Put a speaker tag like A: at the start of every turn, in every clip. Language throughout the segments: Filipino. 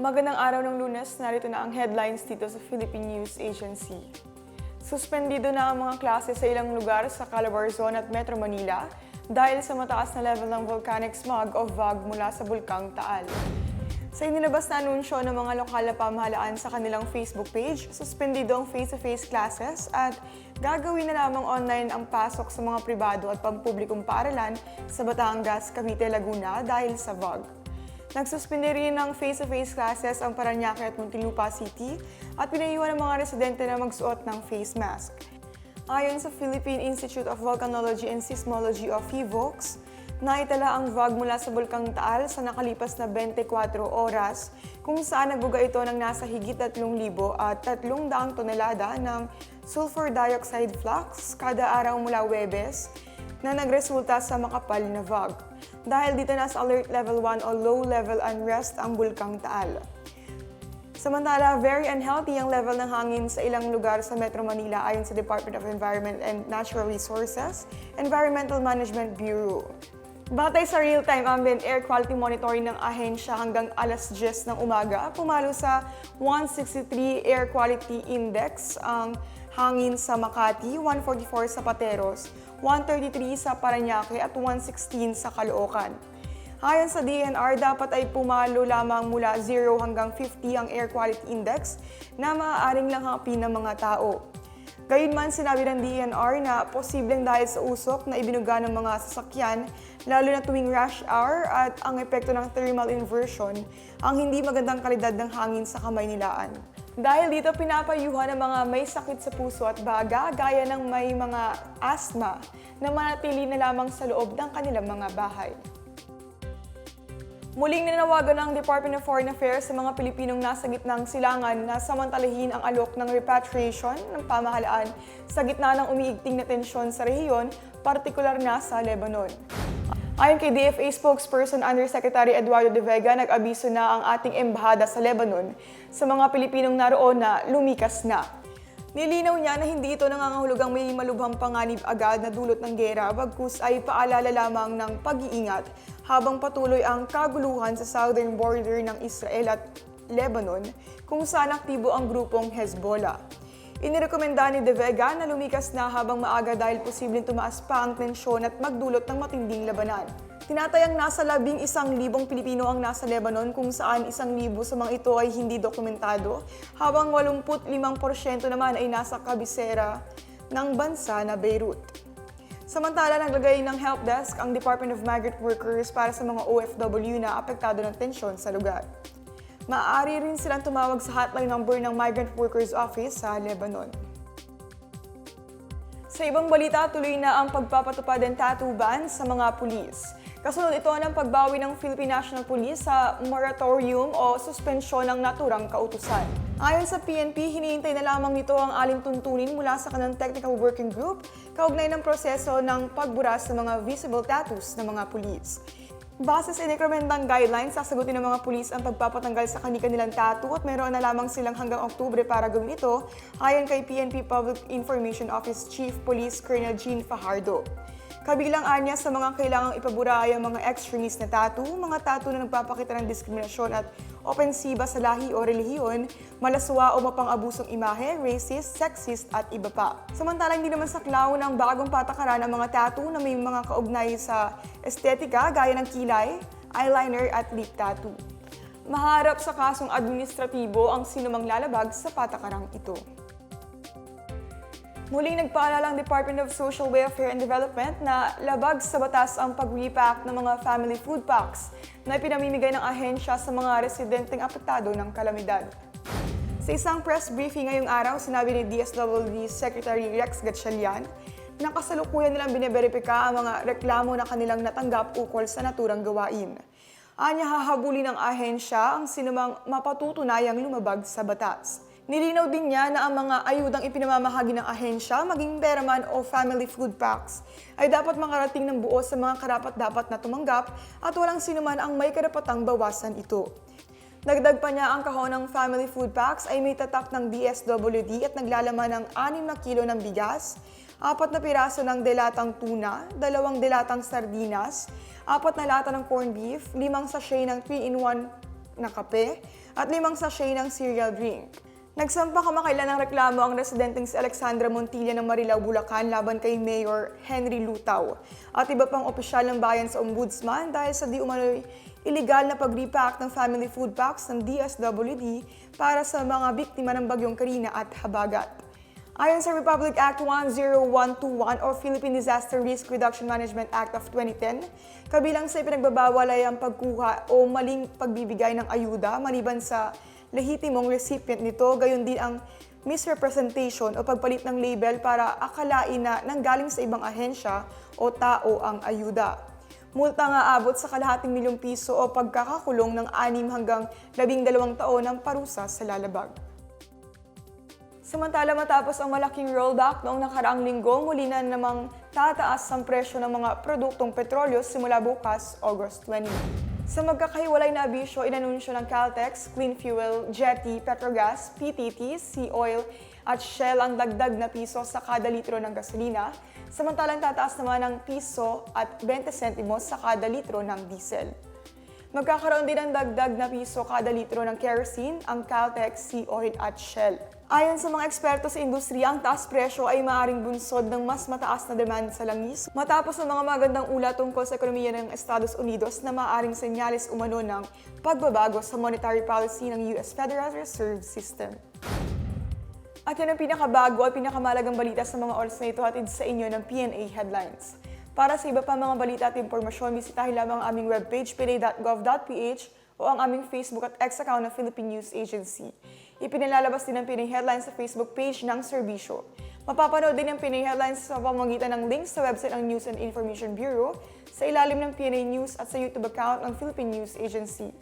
A: Magandang araw ng lunes, narito na ang headlines dito sa Philippine News Agency. Suspendido na ang mga klase sa ilang lugar sa Calabarzon at Metro Manila dahil sa mataas na level ng volcanic smog o VOG mula sa Bulkang Taal. Sa inilabas na anunsyo ng mga lokal na pamahalaan sa kanilang Facebook page, suspendido ang face-to-face classes at gagawin na lamang online ang pasok sa mga pribado at pampublikong paaralan sa Batangas, Cavite, Laguna dahil sa VOG. Nagsuspindi rin ng face-to-face classes ang Paranaque at Muntinlupa City at pinayuhan ng mga residente na magsuot ng face mask. Ayon sa Philippine Institute of Volcanology and Seismology of PHIVOLCS, naitala ang VOG mula sa Bulkang Taal sa nakalipas na 24 oras kung saan nagbuga ito ng nasa higit 3,000 at 300 tonelada ng sulfur dioxide flux kada araw mula Webes na nagresulta sa makapal na VOG. Dahil dito nasa alert level 1 o low level unrest ang Bulkang Taal. Samantala, very unhealthy ang level ng hangin sa ilang lugar sa Metro Manila ayon sa Department of Environment and Natural Resources, Environmental Management Bureau. Batay sa real-time ambient air quality monitoring ng ahensya hanggang alas 10 ng umaga, pumalo sa 163 air quality index ang hangin sa Makati, 144 sa Pateros, 133 sa Paranaque at 116 sa Caloocan. Ayon sa DNR, dapat ay pumalo lamang mula 0 hanggang 50 ang air quality index na maaaring langhapin ng mga tao. Gayunman, sinabi ng DNR na posibleng dahil sa usok na ibinuga ng mga sasakyan, lalo na tuwing rush hour at ang epekto ng thermal inversion, ang hindi magandang kalidad ng hangin sa Kamaynilaan. Dahil dito pinapayuhan ng mga may sakit sa puso at baga gaya ng may mga asthma na manatili na lamang sa loob ng kanilang mga bahay. Muling nanawagan ng Department of Foreign Affairs sa mga Pilipinong nasa gitnang silangan na samantalahin ang alok ng repatriation ng pamahalaan sa gitna ng umiigting na tensyon sa rehiyon, partikular na sa Lebanon. Ayon kay DFA spokesperson Undersecretary Eduardo De Vega, nag-abiso na ang ating embahada sa Lebanon sa mga Pilipinong naroon na lumikas na. Nilinaw niya na hindi ito nangangahulugang may malubhang panganib agad na dulot ng gera, bagkus ay paalala lamang ng pag-iingat habang patuloy ang kaguluhan sa southern border ng Israel at Lebanon kung saan aktibo ang grupong Hezbollah. Inirekomenda ni De Vega na lumikas na habang maaga dahil posibleng tumaas pa ang tensyon at magdulot ng matinding labanan. Tinatayang nasa labing isang libong Pilipino ang nasa Lebanon kung saan isang libo sa mga ito ay hindi dokumentado, habang 85% naman ay nasa kabisera ng bansa na Beirut. Samantala, naglagay ng help desk ang Department of Migrant Workers para sa mga OFW na apektado ng tensyon sa lugar. Maaari rin silang tumawag sa hotline number ng Migrant Workers Office sa Lebanon. Sa ibang balita, tuloy na ang pagpapatupad ng tattoo ban sa mga pulis. Kasunod ito ng pagbawi ng Philippine National Police sa moratorium o suspensyon ng naturang kautusan. Ayon sa PNP, hinihintay na lamang nito ang aling tuntunin mula sa kanang technical working group kaugnay ng proseso ng pagburas ng mga visible tattoos ng mga pulis. Base sa inikremendang guidelines, sasagutin ng mga pulis ang pagpapatanggal sa kanilang tattoo at meron na lamang silang hanggang Oktubre para gawin ito, ayon kay PNP Public Information Office Chief Police Colonel Jean Fajardo. Kabilang anya sa mga kailangang ipabura ay ang mga extremist na tattoo, mga tattoo na nagpapakita ng diskriminasyon at opensiba sa lahi o relihiyon, malaswa o mapang-abusong imahe, racist, sexist at iba pa. Samantala, hindi naman saklaw ng bagong patakaran ang mga tattoo na may mga kaugnay sa estetika gaya ng kilay, eyeliner at lip tattoo. Maharap sa kasong administratibo ang sinumang lalabag sa patakarang ito. Muling nagpaalala ang Department of Social Welfare and Development na labag sa batas ang pag-repack ng mga family food packs na ipinamimigay ng ahensya sa mga residenteng apektado ng kalamidad. Sa isang press briefing ngayong araw, sinabi ni DSWD Secretary Rex Gatchalian na kasalukuyan nilang biniberipika ang mga reklamo na kanilang natanggap ukol sa naturang gawain. Anya hahabulin ng ahensya ang sinumang mapatutunayang lumabag sa batas. Nilinaw din niya na ang mga ayudang ipinamamahagi ng ahensya, maging peraman o family food packs, ay dapat makarating ng buo sa mga karapat-dapat na tumanggap at walang sinuman ang may karapatang bawasan ito. Dagdag pa niya ang kahon ng family food packs ay may tatak ng DSWD at naglalaman ng 6 na kilo ng bigas, apat na piraso ng delatang tuna, dalawang delatang sardinas, apat na lata ng corned beef, limang sachet ng 3-in-1 na kape at limang sachet ng cereal drink. Nagsampa kamakailan ng reklamo ang residenteng si Alexandra Montilla ng Marilao, Bulacan laban kay Mayor Henry Lutaw at iba pang opisyal ng bayan sa ombudsman dahil sa di umano'y iligal na pag-repack ng family food packs ng DSWD para sa mga biktima ng bagyong Karina at Habagat. Ayon sa Republic Act 10121 o Philippine Disaster Risk Reduction Management Act of 2010, kabilang sa ipinagbabawal ay ang pagkuha o maling pagbibigay ng ayuda maliban sa lehitimong recipient nito, gayon din ang misrepresentation o pagpalit ng label para akalain na nanggaling sa ibang ahensya o tao ang ayuda. Multa nga abot sa kalahating milyong piso o pagkakakulong ng 6 hanggang 12 taon ng parusa sa lalabag. Samantala matapos ang malaking rollback noong nakaraang linggo, muli na namang tataas ang presyo ng mga produktong petrolyo simula bukas, August 20. Sa magkakahiwalay na abisyo, inanunsyo ng Caltex, Clean Fuel, Jetty, Petrogas, PTT, Sea Oil at Shell ang dagdag na piso sa kada litro ng gasolina, samantalang tataas naman ng piso at 20 sentimos sa kada litro ng diesel. Magkakaroon din ng dagdag na piso kada litro ng kerosene, ang Caltex, Sea Oil at Shell. Ayon sa mga eksperto sa industriya, ang taas presyo ay maaaring bunsod ng mas mataas na demand sa langis matapos ang mga magandang ulat tungkol sa ekonomiya ng Estados Unidos na maaaring senyales umano ng pagbabago sa monetary policy ng US Federal Reserve System. At yan ang pinakabago at pinakamalagang balita sa mga oras na ito hatid sa inyo ng PNA Headlines. Para sa iba pa mga balita at impormasyon, bisitahin lamang ang aming webpage pina.gov.ph o ang aming Facebook at X account ng Philippine News Agency. Ipinilalabas din ang PNA Headlines sa Facebook page ng serbisyo. Mapapanood din ang PNA Headlines sa pamamagitan ng links sa website ng News and Information Bureau, sa ilalim ng PNA News at sa YouTube account ng Philippine News Agency.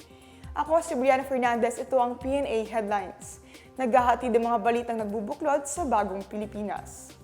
A: Ako si Brianna Fernandez, ito ang PNA Headlines. Naghahatid ng mga balitang nagbubuklod sa bagong Pilipinas.